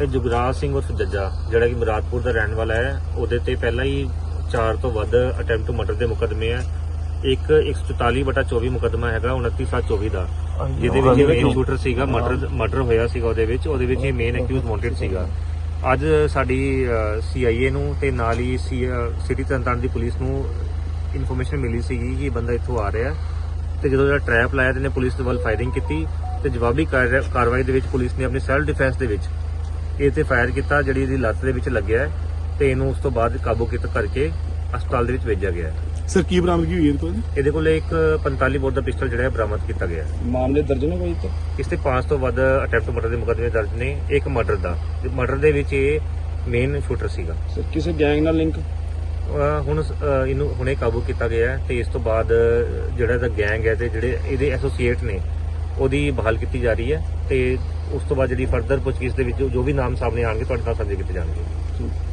ਇਹ ਜੁਗਰਾਜ ਸਿੰਘ ਉਰਫ ਜੱਜਾ ਜਿਹੜਾ ਕਿ ਮੁਰਾਦਪੁਰ ਦਾ ਰਹਿਣ ਵਾਲਾ ਹੈ ਉਹਦੇ ਤੇ ਪਹਿਲਾਂ ਹੀ 4 ਤੋਂ ਵੱਧ ਅਟੈਂਪਟ ਟੂ ਮਰਡਰ ਦੇ ਮੁਕੱਦਮੇ ਆ। ਇੱਕ 144 ਬਟਾ 24 ਮੁਕੱਦਮਾ ਹੈਗਾ 29724 ਦਾ। ਜਿਹਦੇ ਵਿੱਚ ਮੇਨ ਸ਼ੂਟਰ ਸੀਗਾ ਮਰਡਰ ਮਰਡਰ ਹੋਇਆ ਸੀਗਾ ਉਹਦੇ ਵਿੱਚ ਉਹਦੇ ਵਿੱਚ ਇਹ ਮੇਨ ਅਕਿਊਜ਼ ਵਾਂਟਡ ਸੀਗਾ। ਅੱਜ ਸਾਡੀ ਸੀਆਈਏ ਨੂੰ ਤੇ ਨਾਲ ਹੀ ਸਿਟੀ ਤਰਨਤਾਰਨ ਦੀ ਪੁਲਿਸ ਨੂੰ ਇਨਫੋਰਮੇਸ਼ਨ ਮਿਲੀ ਸੀਗੀ ਕਿ ਬੰਦਾ ਇੱਥੋਂ ਆ ਰਿਹਾ ਤੇ ਜਦੋਂ ਜਿਹੜਾ ਟ੍ਰੈਪ ਲਾਇਆ ਤੇ ਇਹਨੇ ਪੁਲਿਸ ਦੇ ਵੱਲ ਫਾਇਰਿੰਗ ਕੀਤੀ ਤੇ ਜਵਾਬੀ ਕਾਰ- ਕਾਰਵਾਈ ਦੇ ਵਿੱਚ ਪੁਲਿਸ ਨੇ ਆਪਣੀ ਸੈਲਫ ਡਿਫੈਂਸ ਦੇ ਵਿੱਚ ਇਹ ਤੇ ਫਾਇਰ ਕੀਤਾ ਜਿਹੜੀ ਇਹਦੀ ਲੱਤ ਦੇ ਵਿੱਚ ਲੱਗਿਆ ਹੈ ਤੇ ਇਹਨੂੰ ਉਸ ਤੋਂ ਬਾਅਦ ਕਾਬੂ ਕੀਤਾ ਕਰਕੇ ਹਸਪਤਾਲ ਦੇ ਵਿੱਚ ਭੇਜਿਆ ਗਿਆ ਹੈ। ਸਰ ਕੀ ਬਰਾਮਦਗੀ ਹੋਈ ਇਹਦੇ ਕੋਲ ਜੀ? ਇਹਦੇ ਕੋਲ ਇੱਕ 45 ਬੋਰ ਦਾ ਪਿਸਟਲ ਜਿਹੜਾ ਹੈ ਬਰਾਮਦ ਕੀਤਾ ਗਿਆ ਹੈ। ਮਾਮਲੇ ਦਰਜ ਨੇ ਕੋਈ ਤੇ ਇਸ ਤੇ 5 ਤੋਂ ਵੱਧ ਅਟੈਂਪਟ ਮਰਡਰ ਦੇ ਮੁਕੱਦਮੇ ਦਰਜ ਨੇ ਇੱਕ ਮਰਡਰ ਦਾ ਮਰਡਰ ਦੇ ਵਿੱਚ ਇਹ ਮੇਨ ਸ਼ੂਟਰ ਸੀਗਾ ਸਰ ਕਿਸੇ ਗੈਂਗ ਨਾਲ ਲਿੰਕ ਹੁਣ ਇਹਨੂੰ ਹੁਣੇ ਕਾਬੂ ਕੀਤਾ ਗਿਆ ਹੈ ਤੇ ਇਸ ਤੋਂ ਬਾਅਦ ਜਿਹੜਾ ਇਹਦਾ ਗੈਂਗ ਹੈ ਤੇ ਜਿਹੜੇ ਇਹਦੇ ਐਸੋਸੀਏਟ ਨੇ ਉਹਦੀ ਬਹਾਲ ਕੀਤੀ ਜਾ ਰਹੀ ਹੈ ਤੇ ਉਸ ਤੋਂ ਬਾਅਦ ਜਿਹੜੀ ਫਰਦਰ ਪੁੱਛਗਿੱਛ ਦੇ ਵਿੱਚ ਜੋ- ਵੀ ਨਾਮ ਸਾਹਮਣੇ ਆਣਗੇ ਤੁਹਾਡੇ ਨਾਲ ਸਾਂਝੇ ਕੀਤੇ ਜਾਣਗੇ।